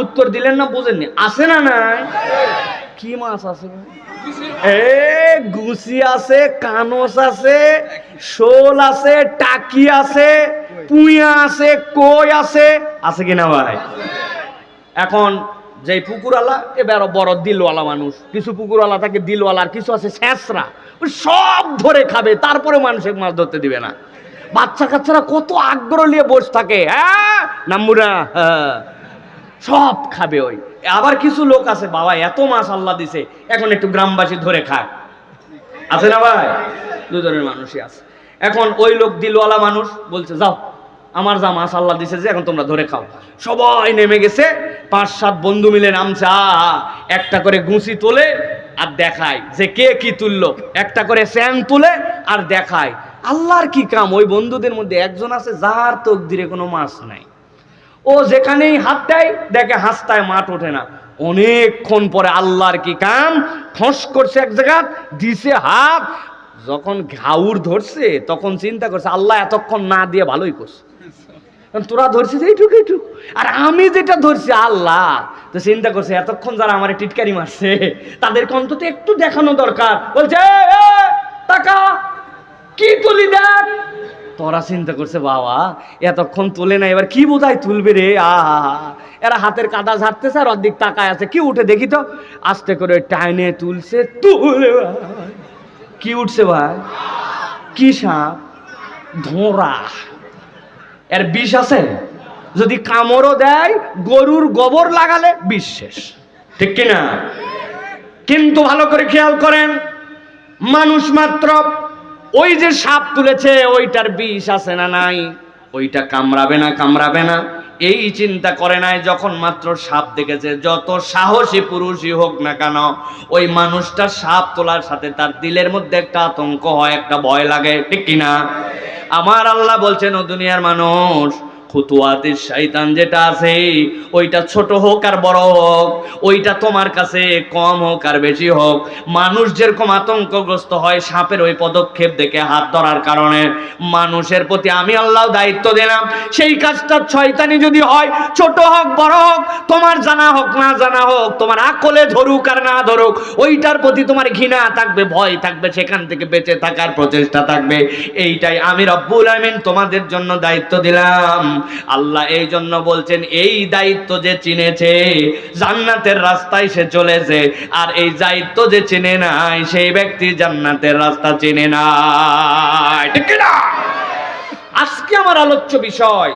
উত্তর দিলেন না, বুঝেননি। আছে না নাই? কি মাছ আছে? এ, গুছি আছে, কানস আছে, শোল আছে, টাকি আছে পুঁয়া আছে, কই আছে আছে কিনা ভাই? এখন যে পুকুরওয়ালা, এবার বড় দিলওয়ালা মানুষ। কিছু পুকুরওয়ালা থাকে দিলওয়ালা আর কিছু আছে, শেষরা। সব ধরে খাবে, তারপরে মানুষের মাছ ধরতে দিবে না। বাচ্চা কাচ্চারা কত আগ্রহ নিয়ে বসে থাকে হ্যাঁ নাম্বুরা? হ্যাঁ সব খাবে ওই। আবার কিছু লোক আছে, বাবা, এত মাছ আল্লাহ দিছে, এখন একটু গ্রামবাসী ধরে খায় আছে না ভাই? দুজনের মানুষই আছে। এখন ওই লোক দিলওয়ালা মানুষ বলছে, যাও, আমার যা মাছ আল্লাহ দিছে যে, এখন তোমরা ধরে খাও। সবাই নেমে গেছে, পাঁচ সাত বন্ধু মিলে নামছে, আ একটা করে গুছি তোলে আর দেখায় যে কে কি তুললো। একটা করে স্যাং তুলে আর দেখায় আল্লাহর কি কাম? ওই বন্ধুদের মধ্যে একজন আছে, যার তকদিরে কোনো মাছ নাই। ও যেখানেই হাত দেয় দেখে হাসতায় মাঠ ওঠে না। অনেকক্ষণ পরে আল্লাহর কি কাম? ফস করছে এক জায়গা দিছে হাত। যখন ঘাউর ধরছে তখন চিন্তা করছে আল্লাহ এতক্ষণ না দিয়ে ভালোই করছে। তোরা ধরছিস এইটুকু এইটুকু। আর আমি যেটা ধরছি আল্লাহ। তো চিন্তা করছে এতক্ষণ যারা আমার টিটকারি মারছে তাদেরকে অন্তত একটু দেখানো দরকার। বলছে "এ, এ, টাকা কি তুলি দেখ? তোরা চিন্তা করছে, বাবা, এতক্ষণ তোলে না, এবার কি বোধহয় তুলবে রে? আহা এরা হাতের কাদা ঝাড়তেছে আর অর্ধেক তাকায় আছে। কি উঠে দেখি তো? আস্তে করে টাইনে তুলছে, তুলে। কি উঠছে ভাই? কি সাপ? ধোঁড়া এর বিষ আছে? যদি কামড়ও দেয়, গরুর গোবর লাগালে শেষ। ঠিক কিনা? কিন্তু ভালো করে খেয়াল করেন, মানুষ মাত্র ওই যে সাপ তুলেছে, ওইটার বিষ আছে না নাই? ওইটা কামড়াবে না কামড়াবে না। এই চিন্তা করে নাই যখন মাত্র সাপ দেখেছে। যত সাহসী পুরুষই হোক না কেন, ওই মানুষটা সাপ তোলার সাথে তার দিলের মধ্যে একটা আতঙ্ক হয়, একটা ভয় লাগে, ঠিক কিনা? আমার আল্লাহ বলছেন, ও দুনিয়ার মানুষ খুতুয়াতের শয়তান যেটা আছে, ওইটা ছোট হোক আর বড় হোক, ওইটা তোমার কাছে কম হোক আর বেশি হোক। মানুষ যেরকম আতঙ্কগ্রস্ত হয়, সাপের ওই পদক্ষেপ দেখে হাত ধরার কারণে মানুষের প্রতি আমি আল্লাহ দায়িত্ব দিলাম। সেই কাজটা শয়তানি যদি হয়, ছোট হোক, বড় হোক, তোমার জানা হোক, না জানা হোক, তোমার আকলে ধরুক আর না ধরুক, ওইটার প্রতি তোমার ঘৃণা থাকবে, ভয় থাকবে, সেখান থেকে বেঁচে থাকার প্রচেষ্টা থাকবে। এইটাই আমি রব্বুল আমিন তোমাদের জন্য দায়িত্ব দিলাম। আল্লাহ এই জন্য বলছেন, এই দায়িত্ব যে চিনেছে, জান্নাতের রাস্তায় সে চলেছে, আর এই দায়িত্ব যে চিনে নাই, সেই ব্যক্তি জান্নাতের রাস্তা চিনে না আজকে আমার আলোচ্য বিষয়।